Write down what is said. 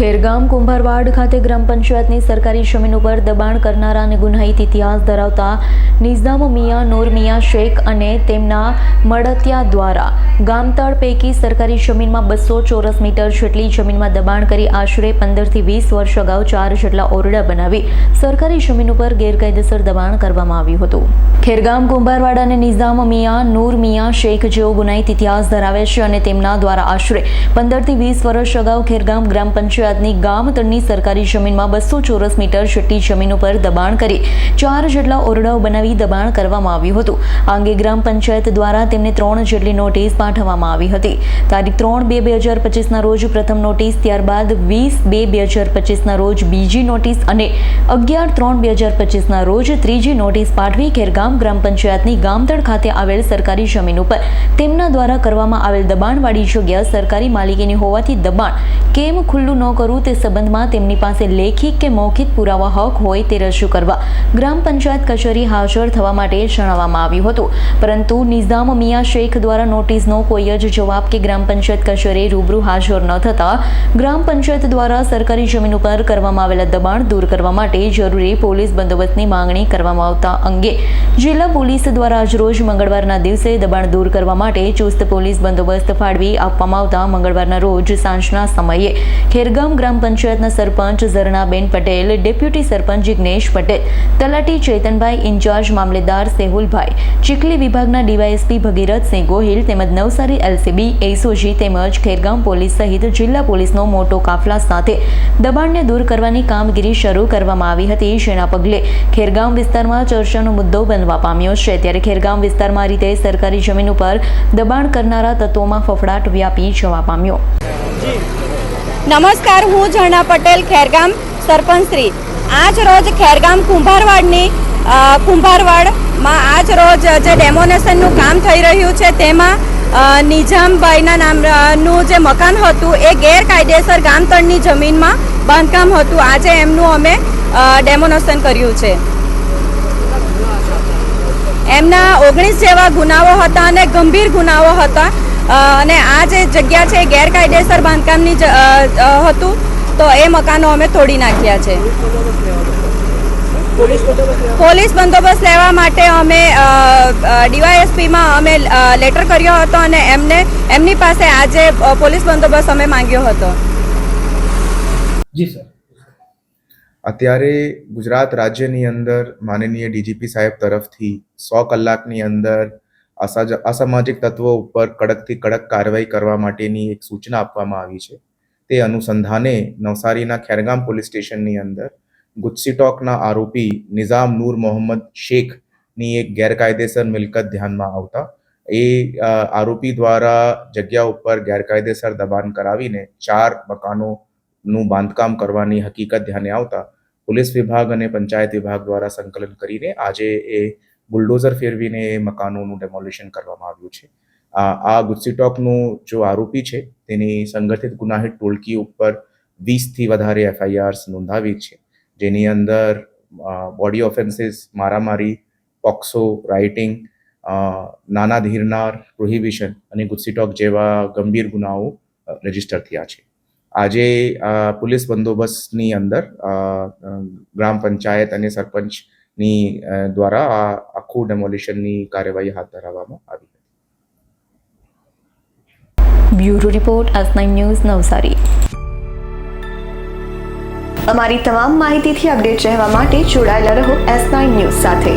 ખેરગામ કુંભારવાડ ખાતે ગ્રામ પંચાયતની સરકારી જમીન ઉપર દબાણ કરનારા અને ગુનાહિત ઇતિહાસ ધરાવતા નિઝામ મિયા નૂર મિયા શેખ અને તેમના મળતિયા દ્વારા ગામતળ પૈકી સરકારી જમીનમાં બસો ચોરસ મીટર જેટલી જમીનમાં દબાણ કરી આશરે પંદરથી વીસ વર્ષ અગાઉ ચાર જેટલા ઓરડા બનાવી સરકારી જમીન ઉપર ગેરકાયદેસર દબાણ કરવામાં આવ્યું હતું. ખેરગામ કુંભારવાડ અને નિઝામ મિયા નૂર મિયા શેખ જેઓ ગુનાહિત ઇતિહાસ ધરાવે છે અને તેમના દ્વારા આશરે પંદરથી વીસ વર્ષ અગાઉ ખેરગામ ગ્રામ પંચાયતની ગામતળની સરકારી જમીનમાં બસો ચોરસ મીટર જેટલી જમીન ઉપર દબાણ કરી ચાર જેટલા ઓરડાઓ બનાવી દબાણ કરવામાં આવ્યું હતું. આ અંગે ગ્રામ પંચાયત દ્વારા તેમને ત્રણ જેટલી નોટિસ પાઠવવામાં આવી હતી. તારીખ ત્રણ બે બે હજાર પચીસના રોજ પ્રથમ નોટિસ, ત્યારબાદ વીસ બે બે હજાર પચીસના રોજ બીજી નોટિસ અને અગિયાર ત્રણ બે હજાર પચીસના રોજ ત્રીજી નોટિસ પાઠવી ખેરગામ ગ્રામ પંચાયતની ગામતળ ખાતે આવેલ સરકારી જમીન ઉપર. તેમના દ્વારા કરવામાં આવેલ દબાણવાળી જગ્યા સરકારી માલિકીની હોવાથી દબાણ કેમ ખુલ્લું ન કરવું તે સંબંધમાં તેમની પાસે લેખિત કે મૌખિક પુરાવા હક હોય તે રજૂ કરવા ગ્રામ પંચાયત કચેરી હાજર થવા માટે જણાવવામાં આવ્યું હતું. પરંતુ નિઝામ મિયા શેખ દ્વારા નોટિસનો કોઈ જ જવાબ કે ગ્રામ પંચાયત કચેરી રૂબરૂ હાજર ન થતાં ગ્રામ પંચાયત દ્વારા સરકારી જમીન ઉપર કરવામાં આવેલા દબાણ દૂર કરવા માટે જરૂરી પોલીસ બંદોબસ્તની માંગણી કરવામાં આવતા અંગે જિલ્લા પોલીસ દ્વારા આજરોજ મંગળવારના દિવસે દબાણ દૂર કરવા માટે ચુસ્ત પોલીસ બંદોબસ્ત ફાળવી આપવામાં આવતા મંગળવારના રોજ સાંજના સમયે ખેરગામ ગ્રામ પંચાયતના સરપંચ ઝરણાબેન પટેલ, ડેપ્યુટી સરપંચ જિગ્નેશ પટેલ, તલાટી ચેતનભાઈ ઇન્ચાર્જ મામલેદાર સેહુલભાઈ, ચીખલી વિભાગના ડીવાયએસપી ભગીરથસિંહ ગોહિલ તેમજ નવસારી એલસીબી, એસઓજી તેમજ ખેરગામ પોલીસ સહિત જિલ્લા પોલીસનો મોટો કાફલા સાથે દબાણને દૂર કરવાની કામગીરી શરૂ કરવામાં આવી હતી. જેના પગલે ખેરગામ વિસ્તારમાં ચર્ચાનો મુદ્દો બનવા પામ્યો છે. ત્યારે ખેરગામ વિસ્તારમાં રીતે સરકારી જમીન ઉપર દબાણ કરનારા તત્વોમાં ફફડાટ વ્યાપી જવા પામ્યો. નમસ્કાર, હું ઝરણા પટેલ, ખેરગામ સરપંચ શ્રી આજ રોજ ખેરગામ કુંભારવાડની કુંભારવાડમાં આજ રોજ જે ડેમોનેશનનું કામ થઈ રહ્યું છે, તેમાં નિઝામભાઈના નામનું જે મકાન હતું, એ ગેરકાયદેસર ગામતળની જમીનમાં બાંધકામ હતું. આજે એમનું અમે ડેમોનેશન કર્યું છે. એમના ઓગણીસ જેવા ગુનાઓ હતા અને ગંભીર ગુનાઓ હતા. અને આ જે જગ્યા છે એ ગેરકાયદેસર બાંધકામની હતું તો એ મકાનો અમે તોડી નાખ્યા છે. પોલીસ બંદોબસ્ત લેવા માટે અમે ડીવાયએસપીમાં અમે લેટર કર્યો હતો અને એમને એમની પાસે આજે પોલીસ બંદોબસ્ત અમે માંગ્યો હતો. જી સર. અત્યારે ગુજરાત રાજ્યની અંદર માનનીય ડીજીપી સાહેબ તરફથી સો કલાકની અંદર અસામાજિક તત્વો ઉપર કડકથી કડક કાર્યવાહી કરવા માટેની એક સૂચના આપવામાં આવી છે. તે અનુસંધાને નવસારીના ખેરગામ પોલીસ સ્ટેશનની અંદર ગુજસીટોકના આરોપી નિઝામ નૂર મોહમ્મદ શેખની એક ગેરકાયદેસર મિલકત ધ્યાનમાં આવતા એ આરોપી દ્વારા જગ્યા ઉપર ગેરકાયદેસર દબાણ કરાવીને ચાર મકાનોનું બાંધકામ કરવાની હકીકત ધ્યાને આવતા પોલીસ વિભાગ અને પંચાયત વિભાગ દ્વારા સંકલન કરીને આજે એ બુલડોઝર ફેરવીને એ મકાનોનું ડેમોલિશન કરવામાં આવ્યું છે. આ ગુજસીટોકનું જો આરોપી છે, તેની સંગઠિત ગુનાહિત ટોળકી ઉપર વીસથી વધારે એફઆઈઆર્સ નોંધાવી છે. જેની અંદર બોડી ઓફેન્સીસ મારામારી, પોક્સો રાઇટિંગ નાના ધીરનાર પ્રોહિબિશન અને ગુસ્સીટોક જેવા ગંભીર ગુનાઓ રજિસ્ટર થયા છે. આજે પોલીસ બંદોબસ્તની અંદર ગ્રામ પંચાયત અને સરપંચની અ, દ્વારા આ આખું ડેમોલિશનની કાર્યવાહી હાથ ધરવામાં આવી bureau report S nine news Navsari. અમારી તમામ માહિતીથી અપડેટ રહેવા માટે જોડાયેલા રહો એસ નાઇન ન્યૂઝ સાથે.